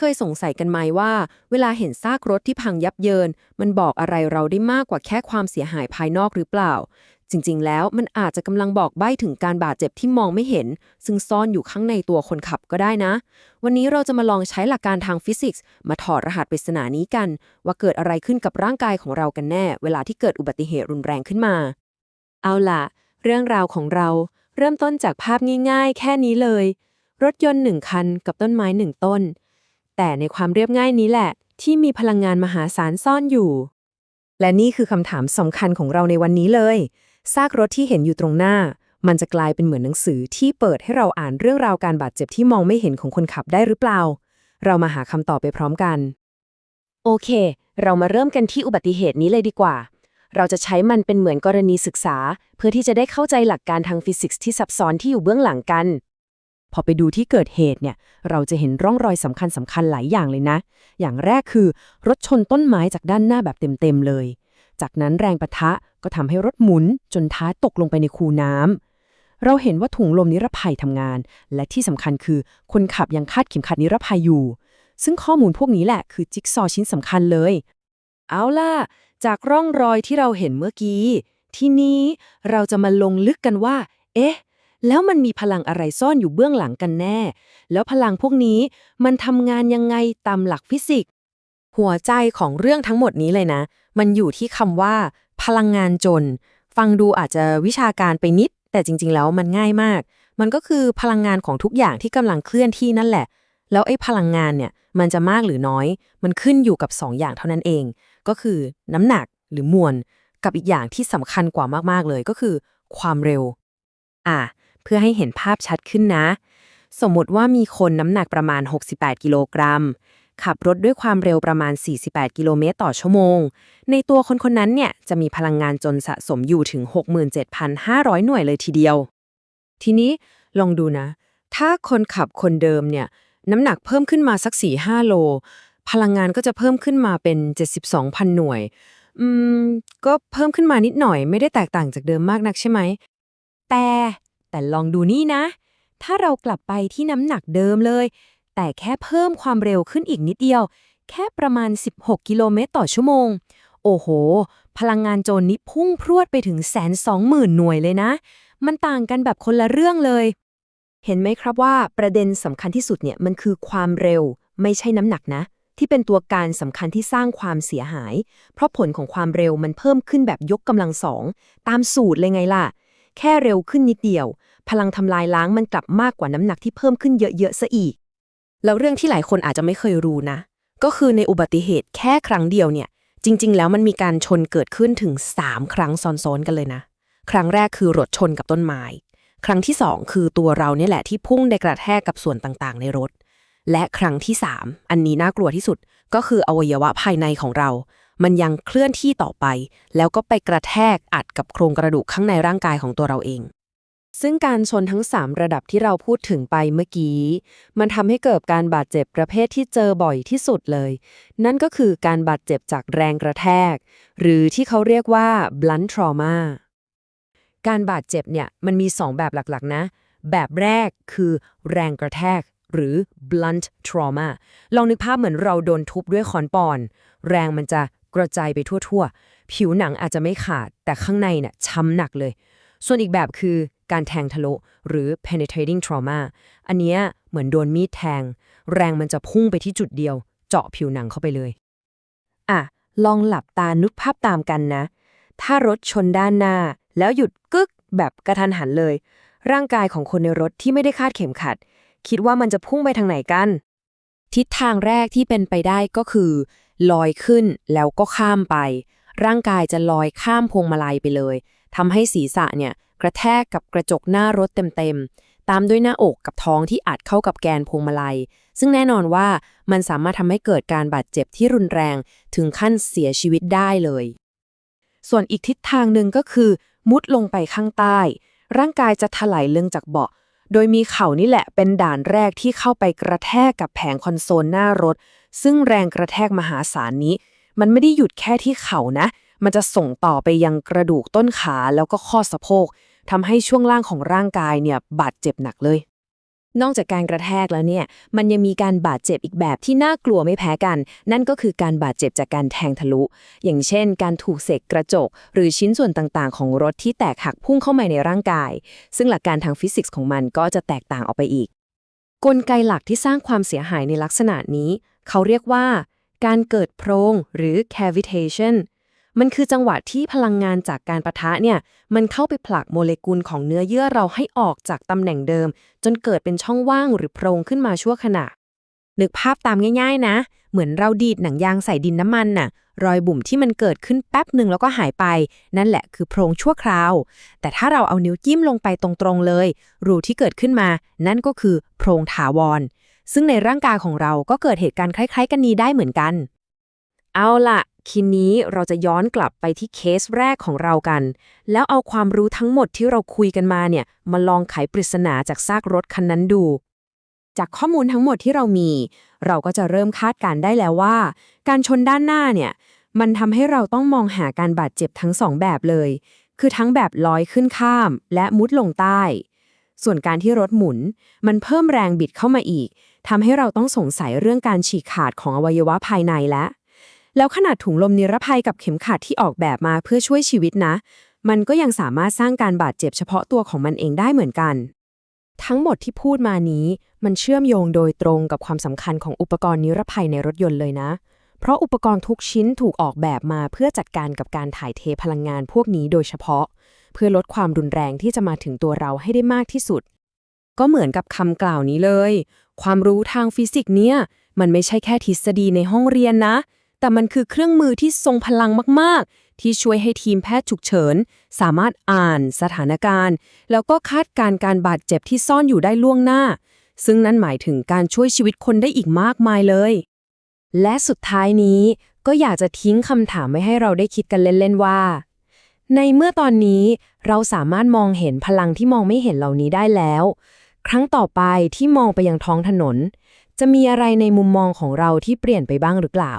เคยสงสัยกันไหมว่า เวลาเห็นซากรถที่พังยับเยิน มันบอกอะไรเราได้มากกว่าแค่ความเสียหายภายนอกหรือเปล่า จริง ๆ แล้วมันอาจจะกำลังบอกใบ้ถึงการบาดเจ็บที่มองไม่เห็น ซึ่งซ่อนอยู่ข้างในตัวคนขับก็ได้นะ วันนี้เราจะมาลองใช้หลักการทางฟิสิกส์มาถอดรหัสปริศนานี้กัน ว่าเกิดอะไรขึ้นกับร่างกายของเรากันแน่ เวลาที่เกิดอุบัติเหตุรุนแรงขึ้นมา เอาล่ะ เรื่องราวของเราเริ่มต้นจากภาพง่าย ๆ แค่นี้เลย รถยนต์หนึ่งคันกับต้นไม้หนึ่งต้น แต่ในความเรียบง่ายนี้แหละ ที่มีพลังงานมหาศาลซ่อนอยู่ และนี่คือคำถามสำคัญของเราในวันนี้เลย ซากรถที่เห็นอยู่ตรงหน้า มันจะกลายเป็นเหมือนหนังสือที่เปิดให้เราอ่านเรื่องราวการบาดเจ็บที่มองไม่เห็นของคนขับได้หรือเปล่า เรามาหาคำตอบไปพร้อมกัน โอเค เรามาเริ่มกันที่อุบัติเหตุนี้เลยดีกว่า เราจะใช้มันเป็นเหมือนกรณีศึกษา เพื่อที่จะได้เข้าใจหลักการทางฟิสิกส์ที่ซับซ้อนที่อยู่เบื้องหลังกัน พอไปดูที่เกิดเหตุเนี่ย เราจะเห็นร่องรอยสำคัญสำคัญหลายอย่างเลยนะ อย่างแรกคือ รถชนต้นไม้จากด้านหน้าแบบเต็มๆเลย จากนั้นแรงปะทะก็ทำให้รถหมุนจนท้ายตกลงไปในคูน้ำ เราเห็นว่าถุงลมนิรภัยทำงาน และที่สำคัญคือ คนขับยังคาดเข็มขัดนิรภัยอยู่ ซึ่งข้อมูลพวกนี้แหละคือจิ๊กซอว์ชิ้นสำคัญเลย เอาล่ะ จากร่องรอยที่เราเห็นเมื่อกี้ ทีนี้เราจะมาลงลึกกันว่า เอ๊ะ แล้วมันมีพลังอะไรซ่อนอยู่เบื้องหลังกันแน่ แล้วพลังพวกนี้มันทำงานยังไงตามหลักฟิสิกส์ หัวใจของเรื่องทั้งหมดนี้เลยนะ มันอยู่ที่คำว่า พลังงานจน ฟังดูอาจจะวิชาการไปนิด แต่จริง ๆ แล้วมันง่ายมาก มันก็คือพลังงานของทุกอย่างที่กำลังเคลื่อนที่นั่นแหละ แล้วไอ้พลังงานเนี่ยมันจะมากหรือน้อย มันขึ้นอยู่กับ 2ออย่างเท่านั้นเอง ก็คือน้ำหนักหรือมวล กับอีกอย่างที่สำคัญกว่ามากๆเลยก็คือ ความเร็ว อะ เพื่อให้เห็นภาพชัดขึ้นนะ สมมติว่ามีคนน้ำหนักประมาณ 68 กิโลกรัม ขับรถด้วยความเร็วประมาณ 48 กิโลเมตรต่อชั่วโมง ในตัวคนคนนั้นเนี่ยจะมีพลังงานจนสะสมอยู่ถึง 67,500 หน่วยเลยทีเดียว ทีนี้ลองดูนะ ถ้าคนขับคนเดิมเนี่ยน้ำหนักเพิ่มขึ้นมาสัก 4-5 โล พลังงานก็จะเพิ่มขึ้นมาเป็น 72,000 หน่วย อืม ก็เพิ่มขึ้นมานิดหน่อยไม่ได้แตกต่างจากเดิมมากนักใช่ไหม แต่ แต่ลองดูนี่นะ ถ้าเรากลับไปที่น้ำหนักเดิมเลย แต่แค่เพิ่มความเร็วขึ้นอีกนิดเดียว แค่ประมาณ 16 กิโลเมตรต่อชั่วโมง โอ้โห พลังงานโจรนี้พุ่งพรวดไปถึงแสนสองหมื่นหน่วยเลยนะ มันต่างกันแบบคนละเรื่องเลย เห็นไหมครับว่าประเด็นสำคัญที่สุดเนี่ยมันคือความเร็วไม่ใช่น้ำหนักนะที่เป็นตัวการสำคัญที่สร้างความเสียหาย เพราะผลของความเร็วมันเพิ่มขึ้นแบบยกกำลังสอง ตามสูตรเลยไงล่ะ แค่เร็วขึ้นนิดเดียว พลังทำลายล้างมันกลับมากกว่าน้ำหนักที่เพิ่มขึ้นเยอะๆซะอีก แล้วเรื่องที่หลายคนอาจจะไม่เคยรู้นะ ก็คือในอุบัติเหตุแค่ครั้งเดียวเนี่ย จริง ๆ แล้วมันมีการชนเกิดขึ้นถึง 3 ครั้งซ้อนๆกันเลยนะ ครั้งแรกคือรถชนกับต้นไม้ครั้งที่ 2 คือตัวเราเนี่ยแหละที่พุ่งได้กระแทกกับส่วนต่างๆ ในรถ และครั้งที่ 3 อันนี้น่ากลัวที่สุดก็คืออวัยวะภายในของเรา มันยังเคลื่อนที่ต่อไป แล้วก็ไปกระแทกอัดกับโครงกระดูกข้างในร่างกายของตัวเราเอง ซึ่งการชนทั้ง 3 ระดับที่เราพูดถึงไปเมื่อกี้ มันทำให้เกิดการบาดเจ็บประเภทที่เจอบ่อยที่สุดเลย นั่นก็คือการบาดเจ็บจากแรงกระแทก หรือที่เขาเรียกว่า blunt trauma การบาดเจ็บเนี่ยมันมี 2 แบบหลักๆ นะ แบบแรกคือแรงกระแทกหรือ blunt trauma ลองนึกภาพเหมือนเราโดนทุบด้วยค้อนปอน แรงมันจะ กระจายไปทั่วๆ ผิวหนังอาจจะไม่ขาด แต่ข้างในเนี่ยช้ำหนักเลย ส่วนอีกแบบคือการแทงทะลุหรือ penetrating trauma อันเนี้ยเหมือนโดนมีดแทง แรงมันจะพุ่งไปที่จุดเดียว เจาะผิวหนังเข้าไปเลย อะ ลองหลับตานึกภาพตามกันนะ ถ้ารถชนด้านหน้า แล้วหยุดกึกแบบกระทันหันเลย ร่างกายของคนในรถที่ไม่ได้คาดเข็มขัด คิดว่ามันจะพุ่งไปทางไหนกัน ทิศทางแรกที่เป็นไปได้ก็คือ ลอยขึ้นแล้วก็ข้ามไป ร่างกายจะลอยข้ามพวงมาลัยไปเลยทำให้ศีรษะเนี่ยกระแทกกับกระจกหน้ารถเต็มๆ ตามด้วยหน้าอกกับท้องที่อัดเข้ากับแกนพวงมาลัย ซึ่งแน่นอนว่ามันสามารถทำให้เกิดการบาดเจ็บที่รุนแรงถึงขั้นเสียชีวิตได้เลย ส่วนอีกทิศทางหนึ่งก็คือ มุดลงไปข้างใต้ ร่างกายจะถลายเลื่องจากเบาะ โดยมีเข่านี่แหละเป็นด่านแรกที่เข้าไปกระแทกกับแผงคอนโซลหน้ารถ ซึ่งแรงกระแทกมหาศาลนี้ มันไม่ได้หยุดแค่ที่เข่านะ มันจะส่งต่อไปยังกระดูกต้นขาแล้วก็ข้อสะโพกทำให้ช่วงล่างของร่างกายเนี่ยบาดเจ็บหนักเลย นอกจากการกระแทกแล้วเนี่ย มันยังมีการบาดเจ็บอีกแบบที่น่ากลัวไม่แพ้กัน นั่นก็คือการบาดเจ็บจากการแทงทะลุ อย่างเช่น การถูกเศษกระจก หรือชิ้นส่วนต่างๆ ของรถที่แตกหักพุ่งเข้ามาในร่างกาย ซึ่งหลักการทางฟิสิกส์ของมันก็จะแตกต่างออกไปอีก กลไกหลักที่สร้างความเสียหายในลักษณะนี้ เขาเรียกว่า การเกิดโพรงหรือ cavitation มันคือจังหวะที่พลังงานจากการประทะเนี่ย มันเข้าไปผลักโมเลกุลของเนื้อเยื่อเราให้ออกจากตำแหน่งเดิม จนเกิดเป็นช่องว่างหรือโพรงขึ้นมาชั่วขณะ นึกภาพตามง่าย ๆ นะ เหมือนเราดีดหนังยางใส่ดินน้ำมันน่ะ รอยบุ่มที่มันเกิดขึ้นแป๊บหนึ่งแล้วก็หายไป นั่นแหละคือโพรงชั่วคราว แต่ถ้าเราเอานิ้วจิ้มลงไปตรงๆเลย รูที่เกิดขึ้นมา นั่นก็คือโพรงถาวร ซึ่งในร่างกายของเราก็เกิดเหตุการณ์คล้าย ๆ กันนี้ได้เหมือนกัน เอาล่ะทีนี้เราจะย้อนกลับไปที่เคสแรกของเรากัน แล้วเอาความรู้ทั้งหมดที่เราคุยกันมาเนี่ย มาลองไขปริศนาจากซากรถคันนั้นดู จากข้อมูลทั้งหมดที่เรามี เราก็จะเริ่มคาดการได้แล้วว่า การชนด้านหน้าเนี่ย มันทำให้เราต้องมองหาการบาดเจ็บทั้งสองแบบเลย คือทั้งแบบลอยขึ้นข้ามและมุดลงใต้ ส่วนการที่รถหมุน มันเพิ่มแรงบิดเข้ามาอีกทำให้เราต้องสงสัยเรื่องการฉีกขาดของอวัยวะภายในแล้ว แล้วขนาดถุงลมนิรภัยกับเข็มขัดที่ออกแบบมาเพื่อช่วยชีวิตนะ มันก็ยังสามารถสร้างการบาดเจ็บเฉพาะตัวของมันเองได้เหมือนกัน ทั้งหมดที่พูดมานี้ มันเชื่อมโยงโดยตรงกับความสำคัญของอุปกรณ์นิรภัยในรถยนต์เลยนะ เพราะอุปกรณ์ทุกชิ้นถูกออกแบบมาเพื่อจัดการกับการถ่ายเทพลังงานพวกนี้โดยเฉพาะ เพื่อลดความรุนแรงที่จะมาถึงตัวเราให้ได้มากที่สุด ก็เหมือนกับคำกล่าวนี้เลย ความรู้ทางฟิสิกส์เนี่ย มันไม่ใช่แค่ทฤษฎีในห้องเรียนนะ แต่มันคือเครื่องมือที่ทรงพลังมาก ๆ ที่ช่วยให้ทีมแพทย์ฉุกเฉิน สามารถอ่านสถานการณ์ แล้วก็คาดการณ์การบาดเจ็บที่ซ่อนอยู่ได้ล่วงหน้า ซึ่งนั่นหมายถึงการช่วยชีวิตคนได้อีกมากมายเลย และสุดท้ายนี้ก็อยากจะทิ้งคำถามไว้ให้เราได้คิดกันเล่น ๆ ว่า ในเมื่อตอนนี้เราสามารถมองเห็นพลังที่มองไม่เห็นเหล่านี้ได้แล้ว ครั้งต่อไปที่มองไปยังท้องถนน จะมีอะไรในมุมมองของเราที่เปลี่ยนไปบ้างหรือเปล่า